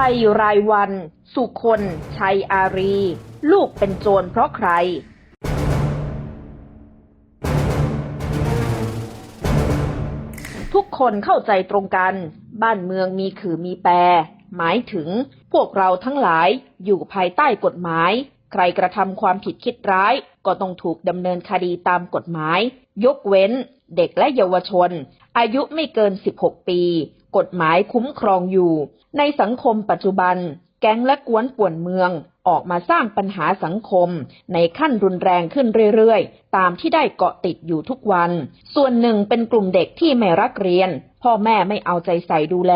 ภัยรายวัน สุคน ชัยอารี ลูกเป็นโจรเพราะใคร ทุกคนเข้าใจตรงกัน บ้านเมืองมีขือมีแปร หมายถึงพวกเราทั้งหลายอยู่ภายใต้กฎหมาย ใครกระทำความผิดคิดร้าย ก็ต้องถูกดำเนินคดีตามกฎหมาย ยกเว้น เด็กและเยาวชน อายุไม่เกิน 16 ปี กฎหมายคุ้มครองอยู่ ในสังคมปัจจุบัน แก๊งและกวนป่วนเมืองออกมาสร้างปัญหาสังคม ในขั้นรุนแรงขึ้นเรื่อยๆ ตามที่ได้เกาะติดอยู่ทุกวัน ส่วนหนึ่งเป็นกลุ่มเด็กที่ไม่รักเรียน พ่อแม่ไม่เอาใจใส่ดูแล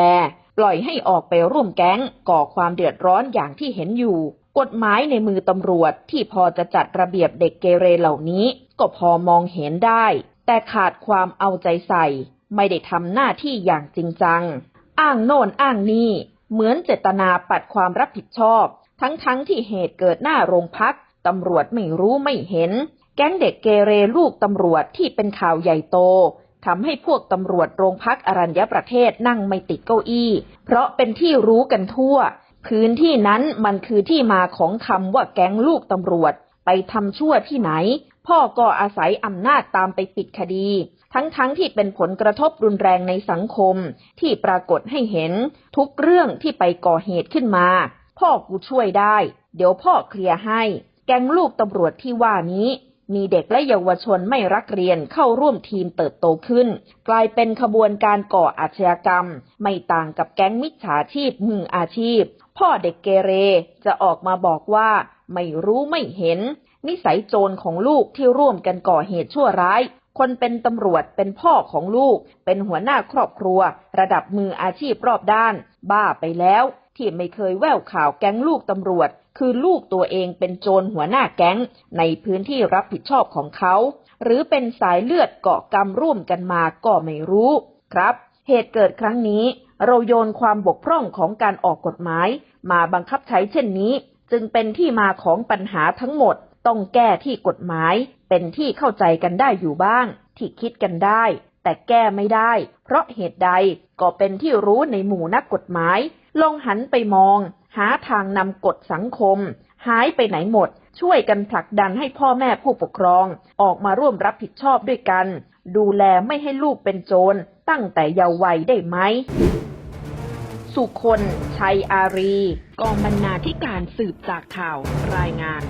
ปล่อยให้ออกไปร่วมแก๊งก่อความเดือดร้อนอย่างที่เห็นอยู่ กฎหมายในมือตำรวจที่พอจะจัดระเบียบเด็กเกเรเหล่านี้ ก็พอมองเห็นได้ แต่ขาดความเอาใจใส่ ไม่ได้ทำหน้าที่อย่างจริงจัง อ้างโน่นอ้างนี่ เหมือนเจตนาปัดความรับผิดชอบ ทั้งๆทที่เหตุเกิดหน้าโรงพักตำรวจไม่รู้ไม่เห็น แก๊งเด็กเกเรลูกตำรวจที่เป็นข่าวใหญ่โตทำให้พวกตำรวจโรงพักอรัญญประเทศนั่งไม่ติดเก้าอี้ เพราะเป็นที่รู้กันทั่ว พื้นที่นั้นมันคือที่มาของคำว่าแก๊งลูกตำรวจ ไปทำชั่วที่ไหน พ่อก็อาศัยอำนาจตามไปปิดคดี ทั้งๆทที่เป็นผลกระทบรุนแรงในสังคม ที่ปรากฏให้เห็นทุกเรื่องที่ไปก่อเหตุขึ้นมา พ่อกูช่วยได้ เดี๋ยวพ่อเคลียร์ให้ แก๊งลูกตำรวจที่ว่านี้ มีเด็กและเยาวชนไม่รักเรียนเข้าร่วมทีมเติบโตขึ้น กลายเป็นขบวนการก่ออาชญากรรม ไม่ต่างกับแก๊งมิจฉาชีพมืออาชีพ พ่อเด็กเกเรจะออกมาบอกว่า ไม่รู้ไม่เห็น นิสัยโจรของลูกที่ร่วมกันก่อเหตุชั่วร้าย คนเป็นตำรวจเป็นพ่อของลูก เป็นหัวหน้าครอบครัว ระดับมืออาชีพรอบด้าน บ้าไปแล้ว ที่ไม่เคยแววข่าวแก๊งลูกตำรวจ คือลูกตัวเองเป็นโจรหัวหน้าแก๊ง ในพื้นที่รับผิดชอบของเขา หรือเป็นสายเลือดเกาะกรรมร่วมกันมาก็ไม่รู้ ครับ เหตุเกิดครั้งนี้เราโยนความบกพร่องของการออกกฎหมาย มาบังคับใช้เช่นนี้ จึงเป็นที่มาของปัญหาทั้งหมด ต้องแก้ที่กฎหมาย เป็นที่เข้าใจกันได้อยู่บ้าง ที่คิดกันได้ แต่แก้ไม่ได้ เพราะเหตุใดก็เป็นที่รู้ในหมู่นักกฎหมาย ลองหันไปมอง หาทางนำกฎสังคม หายไปไหนหมด ช่วยกันผลักดันให้พ่อแม่ผู้ปกครอง ออกมาร่วมรับผิดชอบด้วยกัน ดูแลไม่ให้ลูกเป็นโจรตั้งแต่เยาว์วัยได้ไหม สุคนชัยอารี กองบรรณาธิการสืบจากข่าวรายงาน